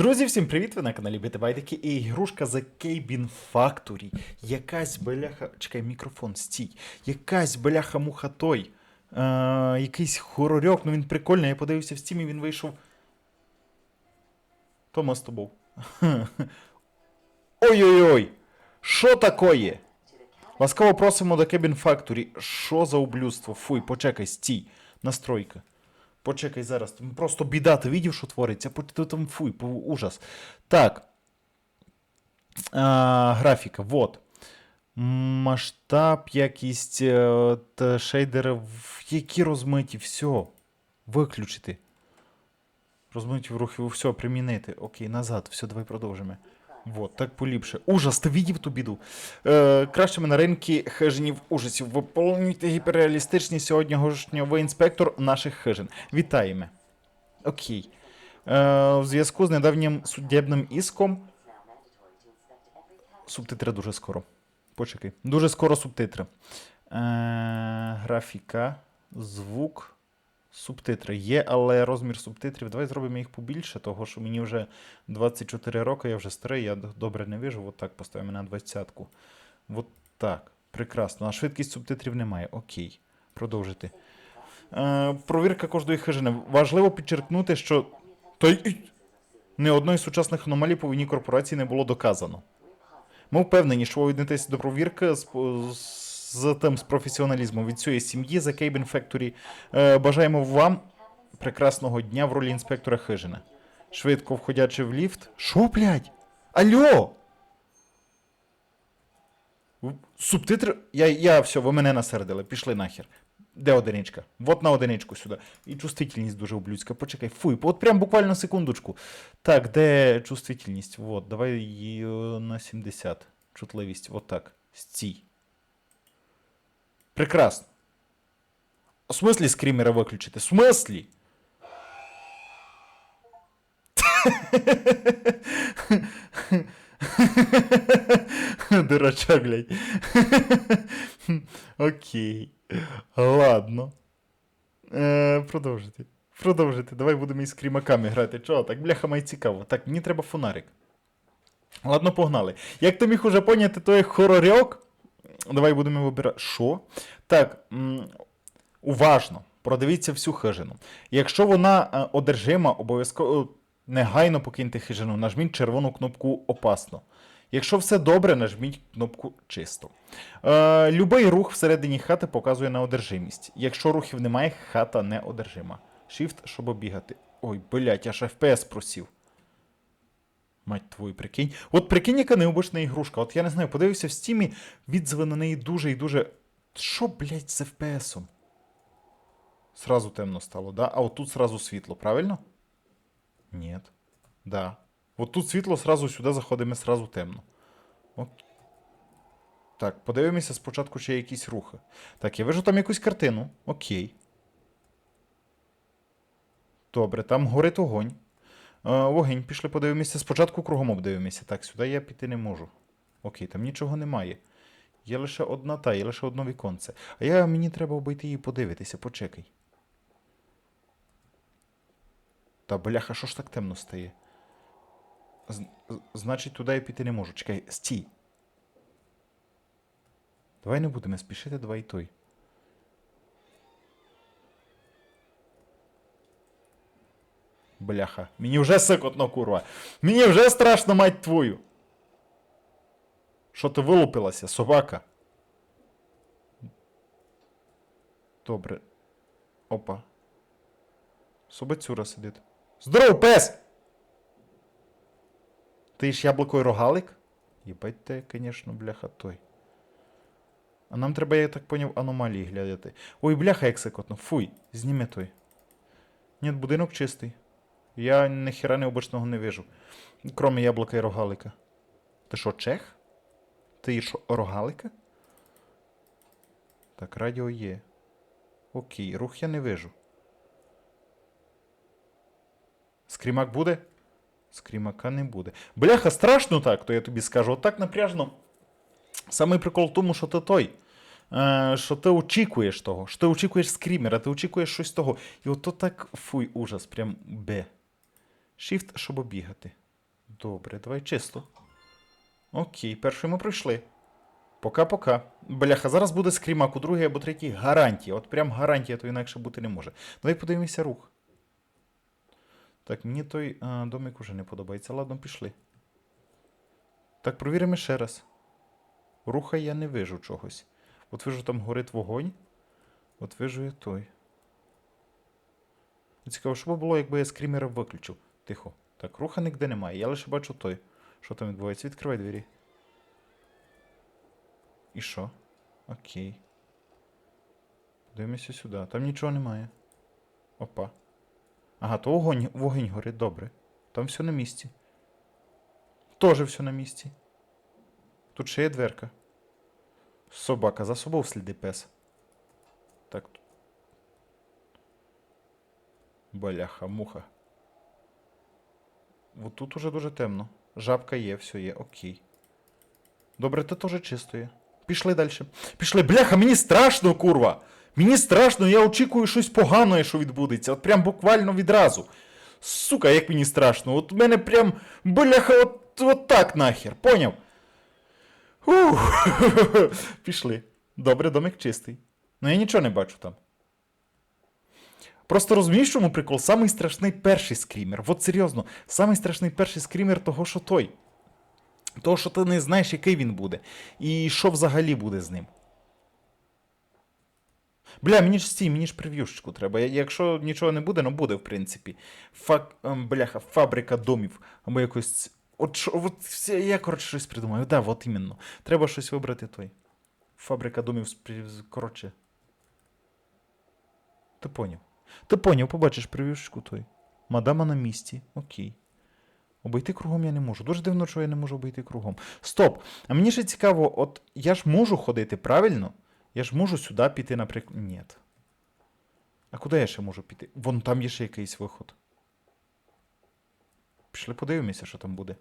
Друзі, всім привіт! Ви на каналі Битибайдики і ігрушка The Cabin Factory. Якась бляха. Чекай, мікрофон, стій. Якась бляха муха той. Е, якийсь хорорьок, ну він прикольний. Я подивився в стімі, він вийшов. Тома з тобою. Ой-ой-ой! Що такое? Ласкаво просимо до Cabin Factory. Що за ублюдство? Фуй, почекай, стій. Настройка. Почекай зараз. Просто біда, ти видів, що твориться? Ти Там фуй, ужас. Так. А, графіка, вот. Масштаб, якість е, шейдери, які розмиті, все. Виключити. Розмиті в рухи, все, примінити. Окей, назад, все, давай продовжимо. Вот, так поліпше. Ужас, ти видів ту біду. Е, кращими на ринки хижинів ужасів. Виповнюйте гіперреалістичний сьогоднішнього інспектор наших хижин. Вітаємо. Окей. Е, в зв'язку з недавнім суддєбним іском. Субтитри дуже скоро. Почекай. Дуже скоро субтитри. Е, графіка, звук, субтитри. Є, але розмір субтитрів. Давай зробимо їх побільше, того що мені вже 24 роки, я вже старий, я добре не вижу. От так поставимо на 20-ку. От так. Прекрасно. А швидкість субтитрів немає. Окей. Продовжити. Е, провірка кожної хижини. Важливо підчеркнути, що той не одної з сучасних аномалій по війні корпорації не було доказано. Ми впевнені, що ви віднетесь до провірки з, з, тим з професіоналізмом від цієї сім'ї The Cabin Factory. Е, бажаємо вам прекрасного дня в ролі інспектора хижина. Швидко входячи в ліфт. Що, блядь? Алло! Субтитри. Я, я все, ви мене насердили, пішли нахер. Де одиничка? Вот на одиничку сюди. І чувствительність дуже ублюдська. Почекай. Фуй, от прям буквально секундочку. Так, де чувствительність? Вот, давай її на 70. Чутливість. Вот так. Стій. Прекрасно. У смислі скрімера виключити? В смислі? Дурачок, блядь. Окей. Ладно. Продовжити. Продовжити. Давай будемо із скрімаками грати. Чого? Так, бляха, май цікаво. Так, мені треба фонарик. Ладно, погнали. Як ти міг уже поняти, то є хорорьок. Давай будемо вибирати. Що? Так, уважно. Продивіться всю хижину. Якщо вона е, одержима, обов'язково негайно покиньте хижину. Нажміть червону кнопку Опасно. Якщо все добре, нажміть кнопку Чисто. Е, любий рух всередині хати показує на одержимість. Якщо рухів немає, хата не одержима. Shift, щоб обігати. Ой, блять, аж FPS просів. Мать твою, прикинь. От прикинь, яка необична ігрушка. От я не знаю, подивився в стімі, відзиви на неї дуже і дуже. Що, блять, з FPS-ом? Сразу темно стало, да? А от тут сразу світло, правильно? Ні. Да. От тут світло сразу сюди заходимо, сразу темно. Ок. Так, подивимося спочатку, є якісь рухи. Так, я вижу там якусь картину. Окей. Добре, там горить огонь. Е, вогонь, пішли подивимося. Спочатку кругом обдивимося. Так, сюди я піти не можу. Окей, там нічого немає. Є лише одна та, є лише одно віконце. А я мені треба обійти її подивитися, почекай. Та бляха, що ж так темно стає? З- значить, туди я піти не можу. Чекай, стій. Давай не будемо спішити, давай той. Бляха. Мені вже сикотно, курва. Мені вже страшно, мать твою. Що ти вилупилася, собака? Добре. Опа. Собацюра сидить. Здоров, пес! Ти ж яблуко і рогалик? Єбать те, звісно, бляха, той. А нам треба, я так поняв, аномалії глядати. Ой, бляха, як секотно. Фуй, зніми той. Ні, будинок чистий. Я ніхіра необичного не вижу. Кроме яблука і рогалика. Ти що, чех? Ти що, рогалика? Так, радіо є. Окей, рух я не вижу. Скрімак буде? Скрімака не буде. Бляха, страшно так, то я тобі скажу. Отак напряжно. Самий прикол в тому, що ти той. Е, що ти очікуєш того, що ти очікуєш скрімера, ти очікуєш щось того. І ото так, фуй, ужас, прям бе. Shift, щоб обігати. Добре, давай чисто. Окей, перший ми пройшли. Пока-пока. Бляха, зараз буде скрімак у другий або третій гарантія. От прям гарантія, то інакше бути не може. Давай подивимося рух. Так, мені той а, домик уже не подобається. Ладно, пішли. Так, провіримо ще раз. Руха я не вижу чогось. От вижу, там горить вогонь. От вижу я той. Цікаво, що б було, якби я скрімера виключив. Тихо. Так, руха ніде немає. Я лише бачу той. Що там відбувається? Відкривай двері. І що? Окей. Дивимося сюди. Там нічого немає. Опа. Ага, то вогонь, вогонь горить, добре. Там все на місці. Тоже все на місці. Тут ще є дверка. Собака, за собою сліди пес. Так. Баляха, муха. Вот тут уже дуже темно. Жабка є, все є, окей. Добре, це теж чисто є. Пішли далі. Пішли. Бляха, мені страшно, курва! Мені страшно, я очікую щось погане, що відбудеться. От прям буквально відразу. Сука, як мені страшно. От мене прям. Бляха, от, от так нахер. Поняв? Ух. Пішли. Добре, домик чистий. Ну я нічого не бачу там. Просто розумієш, чому прикол? Самий страшний перший скрімер. От серйозно, самий страшний перший скрімер того, що той. Того, що ти не знаєш, який він буде. І що взагалі буде з ним. Бля, мені ж стій, мені ж прев'юшечку треба. Якщо нічого не буде, ну буде, в принципі. Фак, ем, бляха, фабрика домів. Або якось. От, от я, коротше, щось придумаю. Да, от іменно. Треба щось вибрати той. Фабрика домів, коротше. Ти поняв. Ти поняв, побачиш прев'юшечку той. Мадама на місці. Окей. Обійти кругом я не можу. Дуже дивно, що я не можу обійти кругом. Стоп! А мені ще цікаво, от я ж можу ходити правильно? Я ж можу сюди піти, наприклад. Ні. А куди я ще можу піти? Вон там є ще якийсь виход. Пішли подивимося, що там буде.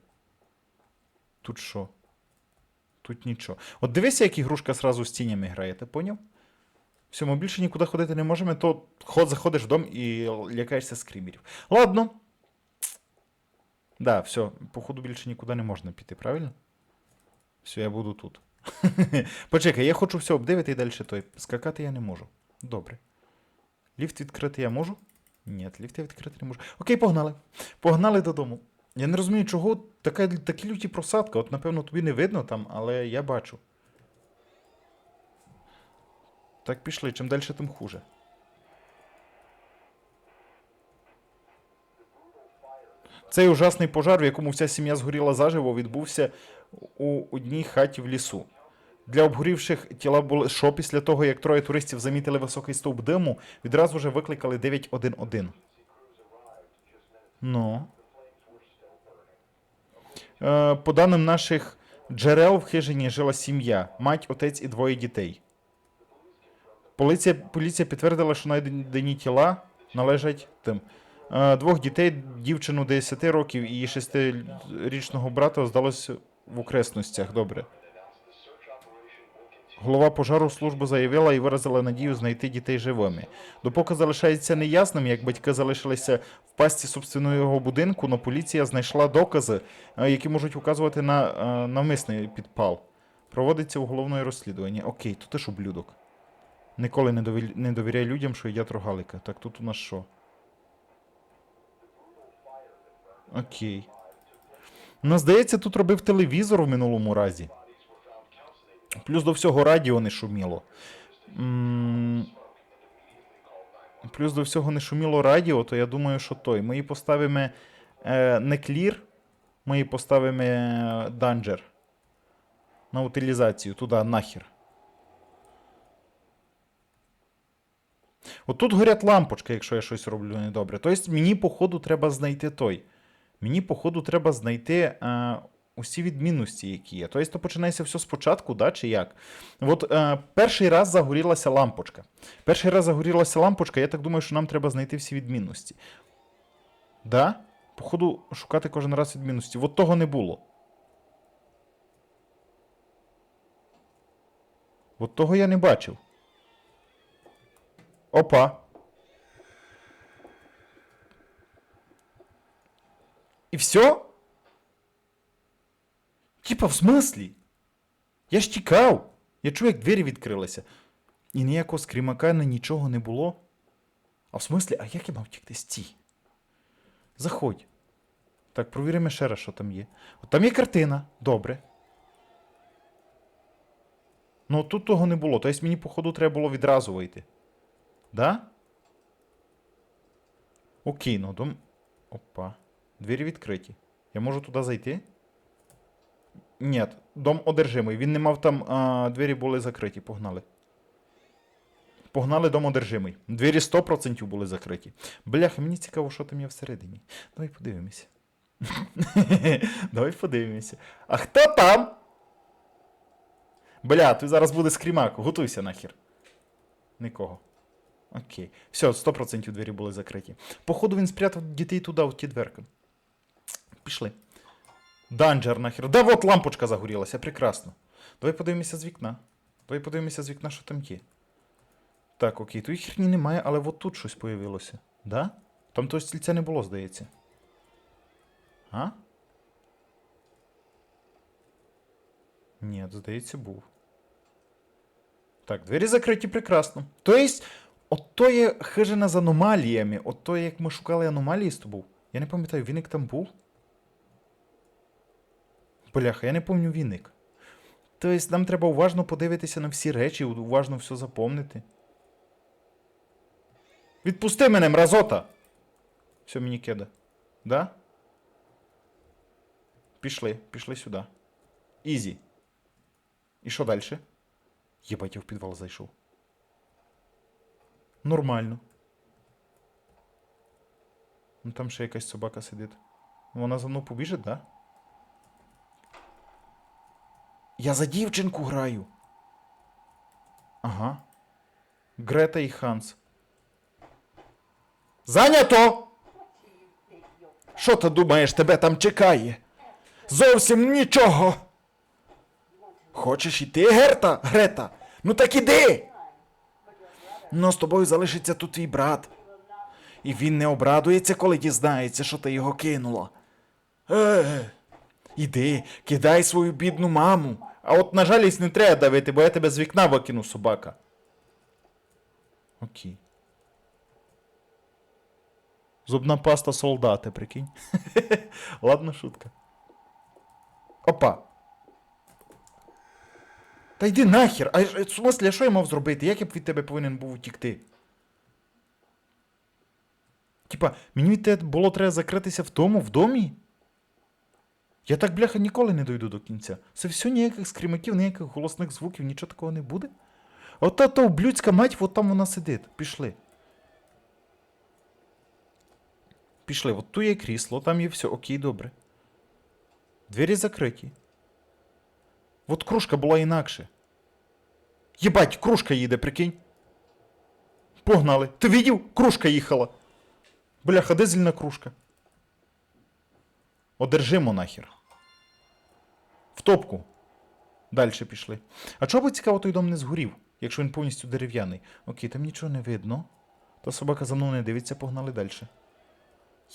Тут що? Тут нічого. От дивися, як ігрушка сразу з тінями грає, ти поняв? Все, ми більше нікуди ходити не можемо, то ход, заходиш в дом і лякаєшся скрімерів. Ладно. Да, все, походу більше нікуди не можна піти, правильно? Все, я буду тут. Почекай, я хочу все обдивити і далі той. Скакати я не можу. Добре. Ліфт відкрити я можу? Ні, ліфт я відкрити не можу. Окей, погнали. Погнали додому. Я не розумію, чого така, такі люті просадка. От, напевно, тобі не видно там, але я бачу. Так, пішли. Чим далі, тим хуже. Цей ужасний пожар, в якому вся сім'я згоріла заживо, відбувся у одній хаті в лісу. Для обгорівших тіла були що після того, як троє туристів замітили високий стовп диму, відразу же викликали 911. Ну. Е, по даним наших джерел в хижині жила сім'я, мать, отець і двоє дітей. Поліція, поліція підтвердила, що знайдені тіла належать тим. Е, Двох дітей, дівчину 10 років і її 6-річного брата здалося в окресностях. Добре. Голова пожару служби заявила і виразила надію знайти дітей живими. Допоки залишається неясним, як батьки залишилися в пасті собственного будинку, но поліція знайшла докази, е, які можуть указувати на е, навмисний підпал. Проводиться уголовне розслідування. Окей, то ти ж ублюдок. Ніколи не, довіряй людям, що їдять рогалика. Так тут у нас що? Окей. Ну, здається, тут робив телевізор в минулому разі. Плюс до всього радіо не шуміло. Плюс до всього не шуміло радіо, то я думаю, що той. Ми її поставимо е, не клір, ми її поставимо е, данжер. На утилізацію, туди нахер. От тут горять лампочки, якщо я щось роблю недобре. Тобто мені, походу, треба знайти той. Мені, походу, треба знайти е, усі відмінності, які є. Тобто то починається все спочатку, да, чи як? От е, перший раз загорілася лампочка. Перший раз загорілася лампочка, я так думаю, що нам треба знайти всі відмінності. Да? Походу, шукати кожен раз відмінності. От того не було. От того я не бачив. Опа. І все? Типа, в смислі? Я ж тікав. Я чув, як двері відкрилися. І ніякого скрімака на нічого не було. А в смислі, а як я мав тікти? Стій. Заходь. Так, провіримо ще раз, що там є. От там є картина. Добре. Ну, тут того не було. Тобто мені, походу, треба було відразу вийти. Да? Окей, ну дом. Опа. Двері відкриті. Я можу туди зайти? Ні, дом одержимий. Він не мав там. А, двері були закриті. Погнали. Погнали дом одержимий. Двері 100% були закриті. Бляха, мені цікаво, що там є всередині. Давай подивимося. Давай подивимося. А хто там? Бля, тут зараз буде скрімак. Готуйся нахер. Нікого. Окей. Все, 100% двері були закриті. Походу він спрятав дітей туди, в ті дверки. Пішли. Данджер нахер. Да, от лампочка загорілася, прекрасно. Давай подивимося з вікна. Давай подивимося з вікна, що там є. Так, окей, тут херні немає, але от тут щось появилося. Да? Там того стільця не було, здається. А? Ні, здається, був. Так, двері закриті прекрасно. Тобто, от то є хижина з аномаліями. От то, як ми шукали аномалії з тобою. Я не пам'ятаю, віник там був. Бляха, я не пам'ятаю віник. Тобто, нам треба уважно подивитися на всі речі, уважно все запомнити. Відпусти мене, мразота! Все мені кида. Да? Пішли, пішли сюди. Ізі. І що далі? Єбать, я в підвал зайшов. Нормально. Ну там ще якась собака сидить. Вона за мною побіжить, да? Я за дівчинку граю. Ага. Грета і Ханс. Зайнято! Що ти думаєш, тебе там чекає? Зовсім нічого. Хочеш іти, Герта? Грета? Ну так іди. Ну, з тобою залишиться тут твій брат. І він не обрадується, коли дізнається, що ти його кинула. Е, іди, кидай свою бідну маму. А от на жалість не треба давити, бо я тебе з вікна викину, собака. Окей. Зубна паста солдати, прикинь. Ладно, шутка. Опа. Та йди нахер. А в смислі, що я мав зробити? Як я б від тебе повинен був утікти? Типа, мені від тебе було треба закритися в тому, в домі? Я так, бляха, ніколи не дойду до кінця. Це все ніяких скрімаків, ніяких голосних звуків, нічого такого не буде. От та то блюдська мать, от там вона сидить. Пішли. Пішли, от тут є крісло, там є все, окей, добре. Двері закриті. От кружка була інакше. Єбать, кружка їде, прикинь. Погнали. Ти видів? Кружка їхала. Бляха, де зільна кружка? Одержимо нахер. В топку. Далі пішли. А чого би цікаво той дом не згорів, якщо він повністю дерев'яний? Окей, там нічого не видно. Та собака за мною не дивиться, погнали далі.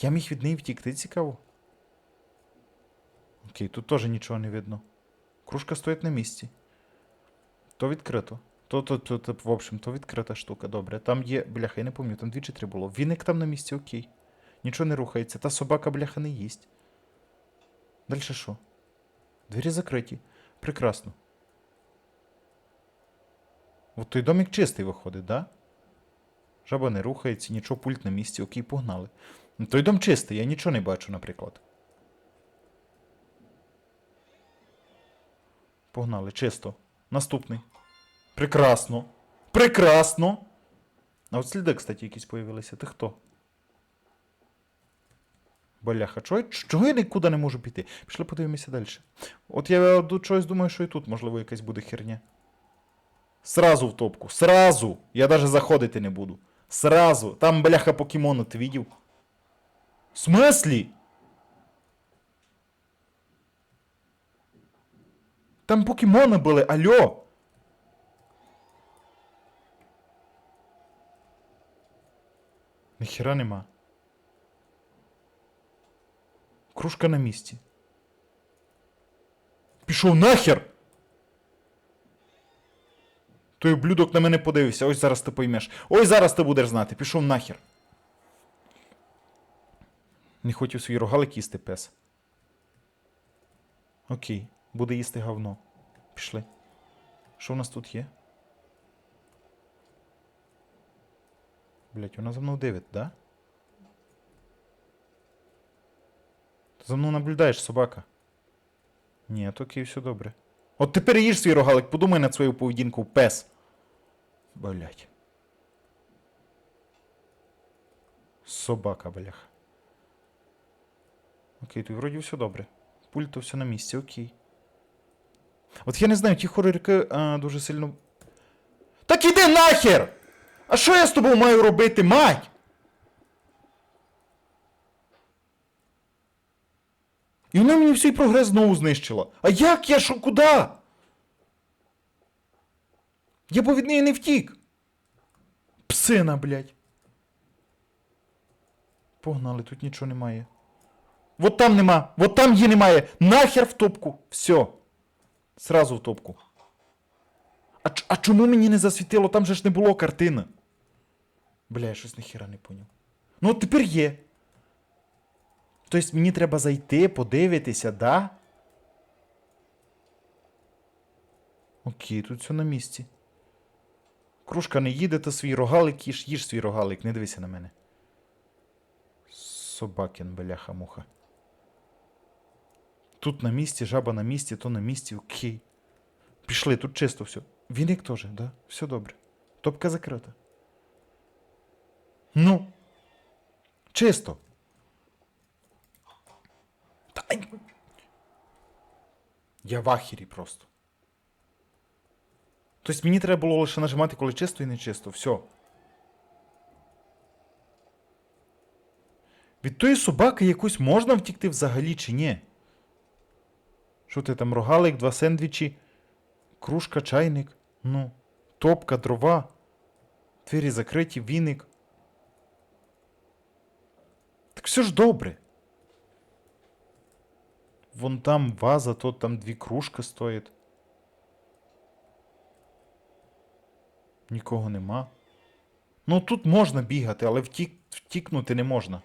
Я міг від неї втікти, цікаво. Окей, тут теж нічого не видно. Кружка стоїть на місці. То відкрито. То, то, то, то, в общем, то відкрита штука, добре. Там є, бляха, я не пам'ятаю, там дві чи три було. Віник там на місці, окей. Нічого не рухається. Та собака, бляха, не їсть. Далі що? Двері закриті. Прекрасно. От той домик чистий виходить, да? Жаба не рухається, нічого пульт на місці, окей, погнали. Той дом чистий, я нічого не бачу, наприклад. Погнали, чисто. Наступний. Прекрасно. Прекрасно. А от сліди, кстати, якісь появилися. Ти хто? Бляха, чого, чого я нікуди не можу піти? Пішли подивимося далі. От я до чогось думаю, що і тут, можливо, якась буде херня. Сразу в топку. Сразу. Я даже заходити не буду. Сразу. Там, бляха, покемону, ти видів? В смислі? Там покемони були, алло. Ніхера нема. Кружка на місці. Пішов нахер! Той ублюдок на мене подивився. Ось зараз ти поймеш. Ой, зараз ти будеш знати. Пішов нахер. Не хотів свій рогалик їсти пес. Окей, буде їсти говно. Пішли. Що в нас тут є? Блять, вона за мною дивить, да? Ти за мною наблюдаєш, собака. Ні, окей, все добре. От тепер їж свій рогалик, подумай над своєю поведінкою, пес. Блять. Собака, бляха. Окей, тут вроді все добре. Пульт то все на місці, окей. От я не знаю, ті хорорики а, дуже сильно. Так іди нахер! А що я з тобою маю робити, мать? І вона мені всій прогрес знову знищила. А як я що куди? Я б від неї не втік. Псина, блядь. Погнали, тут нічого немає. Вот там нема, вот там її немає. Нахер в топку. Все. Сразу в топку. А, а чому мені не засвітило? Там же ж не було картини. Бля, я щось ніхіра не поняв. Ну от тепер є. Тобто мені треба зайти, подивитися, да? Окей, тут все на місці. Кружка не їде, то свій рогалик їж, їж свій рогалик, не дивися на мене. Собакін, бляха муха. Тут на місці, жаба на місці, то на місці, окей. Пішли, тут чисто все. Віник теж, да? Все добре. Топка закрита. Ну. Чисто. Та... Я в ахірі просто. Тобто мені треба було лише нажимати, коли чисто і не чисто. Все. Від тої собаки якось можна втікти взагалі чи ні? Що ти там, рогалик, два сендвічі, кружка, чайник, ну, топка, дрова, двері закриті, віник. Так все ж добре. Вон там ваза, то там дві кружки стоїть. Нікого нема. Ну тут можна бігати, але втік... втікнути не можна.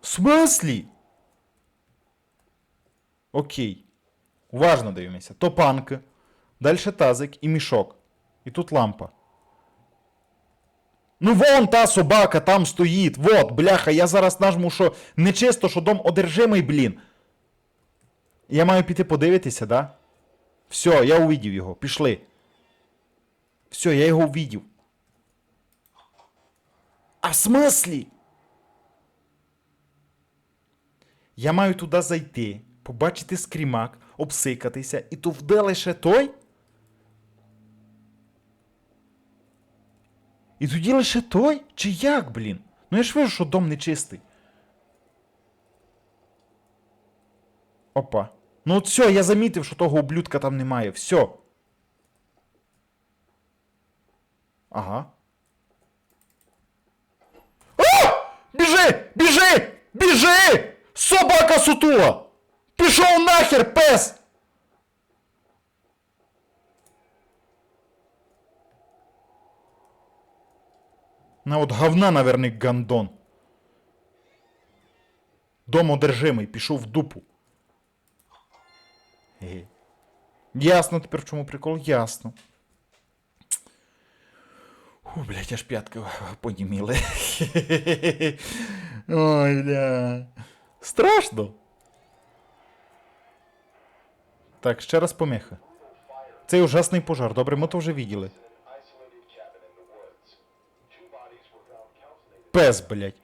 В смислі? Окей. Уважно дивимося. Топанки. Далі тазик і мішок. І тут лампа. Ну вон та собака там стоїть. Вот, бляха, я зараз нажму, що нечисто, що дом одержимий, блін. Я маю піти подивитися, да? Все, я увидів його. Пішли. Все, я його увидів. А в смислі? Я маю туди зайти, побачити скрімак, обсикатися, і то вде лише той? І тоді лише той? Чи як, блін? Ну я ж вижу, що дом нечистий. Опа. Ну от все, я замітив, що того ублюдка там немає. Все. Ага. А! Біжи! Біжи! Біжи! Собака сутула! Пішов нахер, пес! На от говна, наверник, гандон. Дом одержимий, пішов в дупу. Ясно тепер в чому прикол, ясно. Фу, блядь, аж п'ятки поніміли. Ой, бля. Страшно. Так, ще раз поміха. Цей ужасний пожар. Добре, ми то вже виділи. Пес, блядь.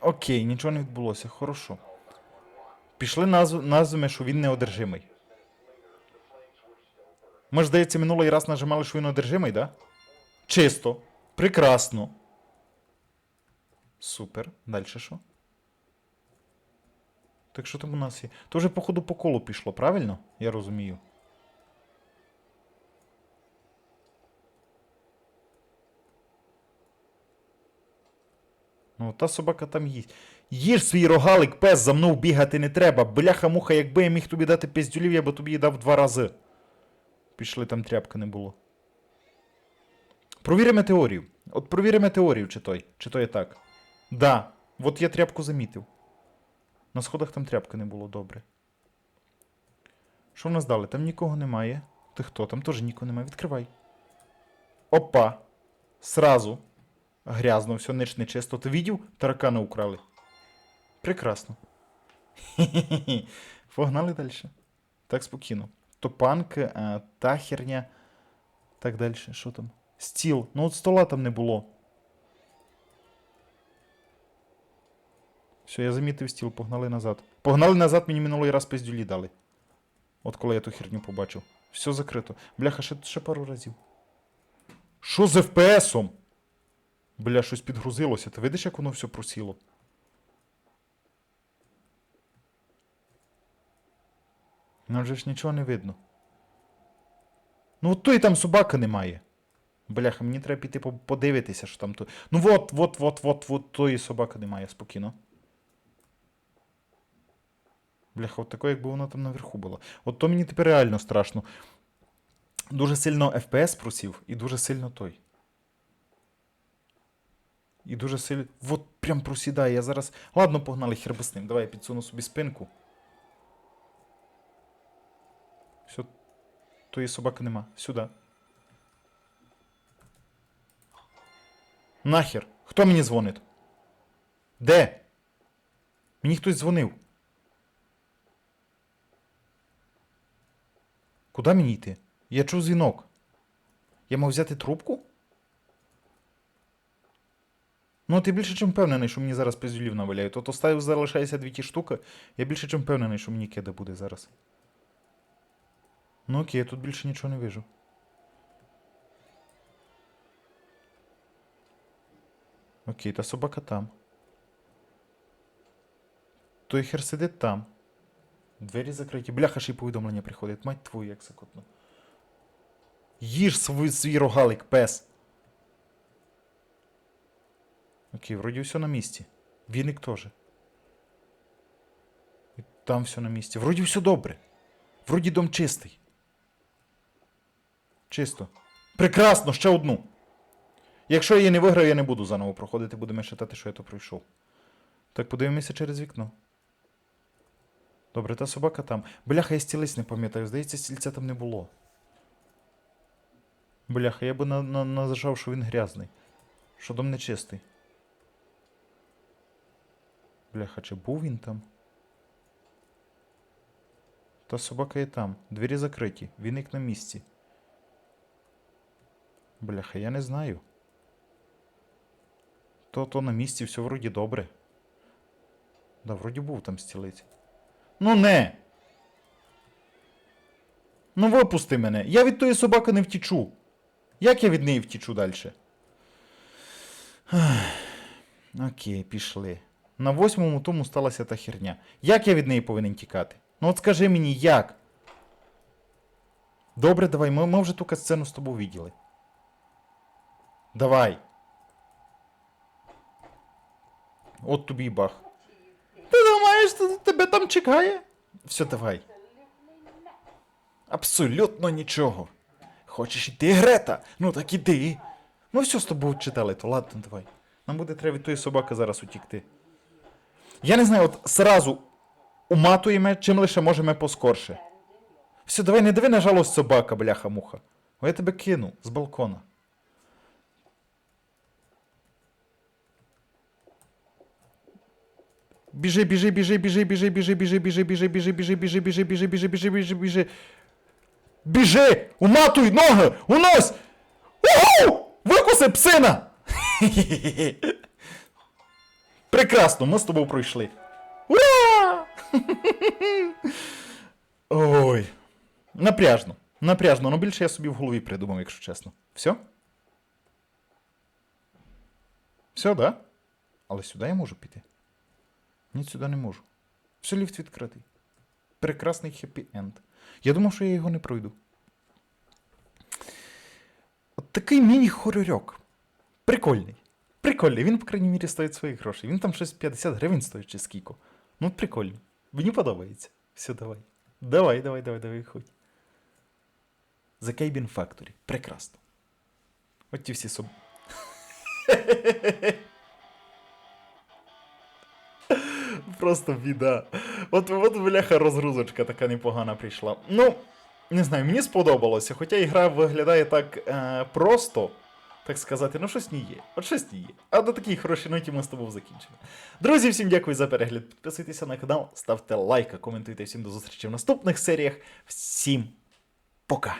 Окей, нічого не відбулося, хорошо. Пішли назвами, що він неодержимий. Ми ж, здається, минулий раз нажимали, що він одержимий, да? Чисто. Прекрасно. Супер. Далі що? Так що там у нас є? То вже, походу, по колу пішло, правильно? Я розумію. Ну та собака там їсть. Їж свій рогалик, пес, за мною бігати не треба. Бляха-муха, якби я міг тобі дати пиздюлів, я би тобі її дав два рази. Пішли, там тряпки не було. Провіримо теорію. От провіримо теорію, чи той, чи то є так. Да, от я тряпку замітив. На сходах там тряпки не було добре. Що в нас дали? Там нікого немає. Ти хто? Там теж нікого немає. Відкривай. Опа. Сразу. Грязно, все ніч нечисто. Ти видів? Таракана украли. Прекрасно. Хе-хе-хе. Погнали далі. Так спокійно. Топанки, а, та херня. Так далі. Що там? Стіл. Ну от стола там не було. Все, я замітив стіл, погнали назад. Погнали назад, мені минулий раз пиздюлі дали. От коли я ту херню побачив. Все закрито. Бляха, ще, ще пару разів. Що з ФПСом? Бля, щось підгрузилося. Ти видиш, як воно все просіло? Ну вже ж нічого не видно. Ну от тої там собака немає. Бляха, мені треба піти подивитися, що там то. Ну от, от, от, от, от тої собаки немає, спокійно. Бляха, от такої, якби вона там наверху була. От то мені тепер реально страшно. Дуже сильно FPS просів і дуже сильно той. І дуже сильно. От прям просідає. Я зараз. Ладно, погнали хер би з ним. Давай я підсуну собі спинку. Все. Тої собаки нема. Сюди. Нахер. Хто мені дзвонить? Де? Мені хтось дзвонив. Куди мені йти? Я чув дзвінок. Я мав взяти трубку? Ну, ти більше чим впевнений, що мені зараз пиздюлів наваляють. От оставив залишається дві ті штуки. Я більше чим впевнений, що мені кида буде зараз. Ну окей, я тут більше нічого не вижу. Окей, та собака там. Той хер сидить там. Двері закриті. Бляха, ще й повідомлення приходить. Мать твою, як закотно. Їж свій, свій рогалик, пес. Окей, вроді все на місці. Віник теж. І там все на місці. Вроді все добре. Вроді дом чистий. Чисто. Прекрасно, ще одну. Якщо я її не виграю, я не буду заново проходити, будемо считати, що я то пройшов. Так, подивимося через вікно. Добре, та собака там. Бляха, я стілець не пам'ятаю. Здається, стільця там не було. Бляха, я би на, на, на зажав, що він грязний. Що дом нечистий. Бляха, чи був він там? Та собака є там. Двері закриті. Віник на місці. Бляха, я не знаю. То то на місці все вроді добре. Да, вроді був там стілець. Ну не. Ну випусти мене. Я від тої собаки не втічу. Як я від неї втічу далі? Окей, пішли. На восьмому тому сталася та херня. Як я від неї повинен тікати? Ну от скажи мені, як? Добре, давай, ми, ми вже ту сцену з тобою виділи. Давай. От тобі бах. Ти думаєш, що тебе там чекає? Все, давай. Абсолютно нічого. Хочеш іти, Грета? Ну так іди. Ми все з тобою читали, то ладно, давай. Нам буде треба від тої собаки зараз утікти. Я не знаю, от сразу уматуємо, чим лише можемо поскорше. Все, давай не диви на жалость собака, бляха-муха. О, я тебе кину з балкона. Біжи, біжи, біжи, біжи, біжи, біжи, біжи, біжи, біжи, біжи, біжи, біжи, біжи, біжи, біжи, біжи, біжи, біжи. Біжи! Уматуй ноги! Унось! Угу! Викуси псина! Прекрасно, ми з тобою пройшли. Ура! Ой. Напряжно. Напряжно, ну більше я собі в голові придумав, якщо чесно. Все? Все, да? Але сюди я можу піти. Ні, сюди не можу. Все, ліфт відкритий. Прекрасний хеппі-енд. Я думав, що я його не пройду. От такий міні-хорорьок. Прикольний. Прикольний, він, по крайній мірі, стоїть своїх грошей. Він там щось 50 гривень стоїть чи скільки. Ну, прикольно. Мені подобається. Все, давай. Давай, давай, давай, давай, ходь. The Cabin Factory. Прекрасно. От ті всі соб... Просто біда. От, от бляха розгрузочка така непогана прийшла. Ну, не знаю, мені сподобалося, хоча ігра виглядає так е, просто, так сказати, ну щось не є. От щось не є. А на такій хорошій ноті ми з тобою закінчимо. Друзі, всім дякую за перегляд. Підписуйтеся на канал, ставте лайк, коментуйте. Всім до зустрічі в наступних серіях. Всім пока!